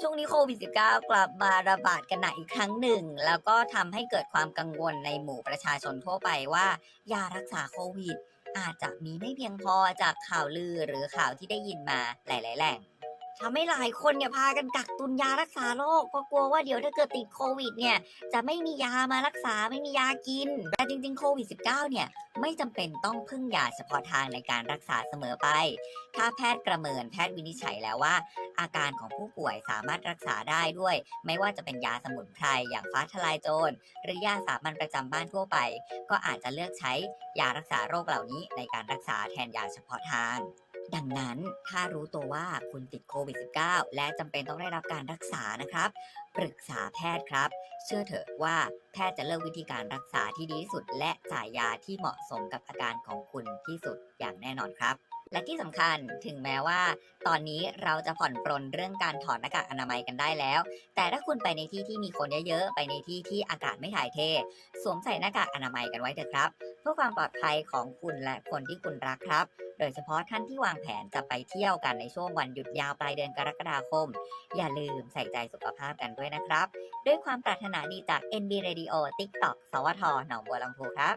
ช่วงนี้โควิด -19 กลับมาระบาดกันหนักอีกครั้งหนึ่ง แล้วก็ทำให้เกิดความกังวลในหมู่ประชาชนทั่วไปว่า ยารักษาโควิด อาจจะมีไม่เพียงพอจากข่าวลือหรือข่าวที่ได้ยินมาหลาย ๆ แหล่ง ทำให้หลายคนเนี่ยพากันกักตุนยารักษาโรคเพราะกลัวว่าเดี๋ยวถ้าเกิดติดโควิดเนี่ยจะไม่มียามารักษาไม่มียากิน แต่จริงๆโควิด -19 เนี่ยไม่จำเป็นต้องพึ่งยาเฉพาะทางในการรักษาเสมอไป ถ้าแพทย์ประเมินแพทย์วินิจฉัยแล้วว่า อาการของผู้ป่วยสามารถรักษาได้ด้วย ไม่ว่าจะเป็นยาสมุนไพรอย่างฟ้าทลายโจรหรือยาสามัญประจำบ้านทั่วไป ก็อาจจะเลือกใช้ยารักษาโรคเหล่านี้ในการรักษาแทนยาเฉพาะทาง ดังนั้นถ้ารู้ตัวว่าคุณติดโควิด -19 และจำเป็นต้องได้รับการรักษานะครับ ปรึกษาแพทย์ครับ เชื่อเถอะว่าแพทย์จะเลือกวิธีการรักษาที่ดีที่สุด และจ่ายยาที่เหมาะสมกับอาการของคุณที่สุดอย่างแน่นอนครับและที่สำคัญถึงแม้ว่า ตอนนี้เราจะผ่อนปรนเรื่องการถอดหน้ากากอนามัยกันได้แล้ว แต่ถ้าคุณไปในที่ที่มีคนเยอะๆ ไปในที่ที่อากาศไม่ถ่ายเท สวมใส่หน้ากากอนามัยกันไว้เถอะครับ เพื่อความปลอดภัยของคุณและคนที่คุณรักครับ โดยเฉพาะท่านที่วางแผนจะไปเที่ยวกันในช่วงวันหยุดยาวปลายเดือนกรกฎาคม อย่าลืมใส่ใจสุขภาพกันด้วยนะครับ ด้วยความปรารถนาดีจาก NB Radio TikTok สวทหนองบัวลำพูครับ